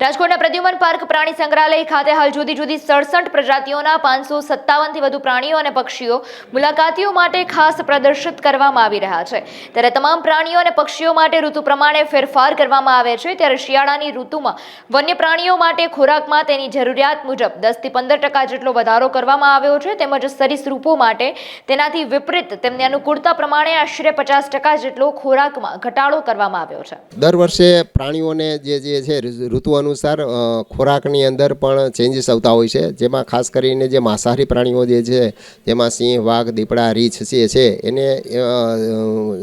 રાજકોટના પ્રદ્યુમન પાર્ક પ્રાણી સંગ્રહાલય ખાતે હાલ જુદી જુદી સડસઠ પ્રજાતિઓના પાંચસો સત્તાવનથી વધુ પ્રાણીઓ અને પક્ષીઓ મુલાકાતીઓ માટે ખાસ પ્રદર્શિત કરવામાં આવી રહ્યા છે. ત્યારે તમામ પ્રાણીઓ અને પક્ષીઓ માટે ઋતુ પ્રમાણે ફેરફાર કરવામાં આવે છે. ત્યારે શિયાળાની ઋતુમાં વન્ય પ્રાણીઓ માટે ખોરાકમાં તેની જરૂરિયાત મુજબ દસથી પંદર ટકા જેટલો વધારો કરવામાં આવ્યો છે. તેમજ સરીસૃપો માટે તેનાથી વિપરીત તેમની અનુકૂળતા પ્રમાણે આશરે પચાસ ટકા જેટલો ખોરાકમાં ઘટાડો કરવામાં આવ્યો છે. દર વર્ષે પ્રાણીઓને જે જે છે ઋતુ અનુસાર ખોરાકની અંદર પણ ચેન્જીસ આવતા હોય છે. જેમાં ખાસ કરીને જે માંસાહારી પ્રાણીઓ જે છે, જેમાં સિંહ, વાઘ, દીપડા, રીંછ જે છે, એને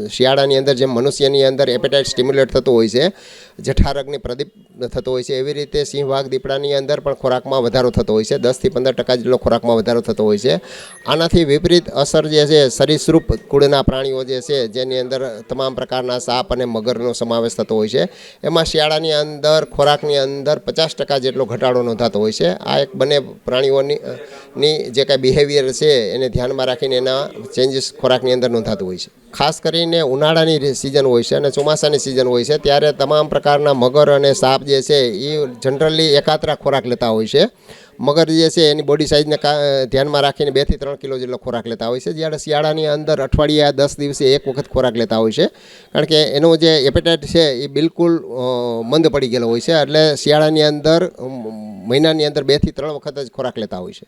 શિયાળાની અંદર જેમ મનુષ્યની અંદર એપેટાઇટ સ્ટિમ્યુલેટ થતું હોય છે, જઠારગની પ્રદીપ થતો હોય છે, એવી રીતે સિંહ, વાઘ, દીપડાની અંદર પણ ખોરાકમાં વધારો થતો હોય છે. દસથી પંદર ટકા જેટલો ખોરાકમાં વધારો થતો હોય છે. આનાથી વિપરીત અસર જે છે, સરીસૃપ કુળના પ્રાણીઓ જે છે, જેની અંદર તમામ પ્રકારના સાપ અને મગરનો સમાવેશ થતો હોય છે. એમાં શિયાળાની અંદર ખોરાકની અંદર પચાસ ટકા જેટલો ઘટાડો નોંધાતો હોય છે. આ એક બંને પ્રાણીઓની ની જે કાંઈ બિહેવિયર છે એને ધ્યાનમાં રાખીને એના ચેન્જીસ ખોરાકની અંદર નોંધાતું હોય છે. ખાસ કરીને ઉનાળાની સિઝન હોય છે અને ચોમાસાની સિઝન હોય છે, ત્યારે તમામ પ્રકારના મગર અને સાપ જે છે એ જનરલી એકાત્રા ખોરાક લેતા હોય છે. મગર જે છે એની બોડી સાઇઝને ધ્યાનમાં રાખીને બેથી ત્રણ કિલો જેટલો ખોરાક લેતા હોય છે. જ્યારે શિયાળાની અંદર અઠવાડિયા દસ દિવસે એક વખત ખોરાક લેતા હોય છે. કારણ કે એનો જે એપેટાઇટ છે એ બિલકુલ મંદ પડી ગયેલો હોય છે. એટલે શિયાળાની અંદર મહિનાની અંદર બેથી ત્રણ વખત જ ખોરાક લેતા હોય છે.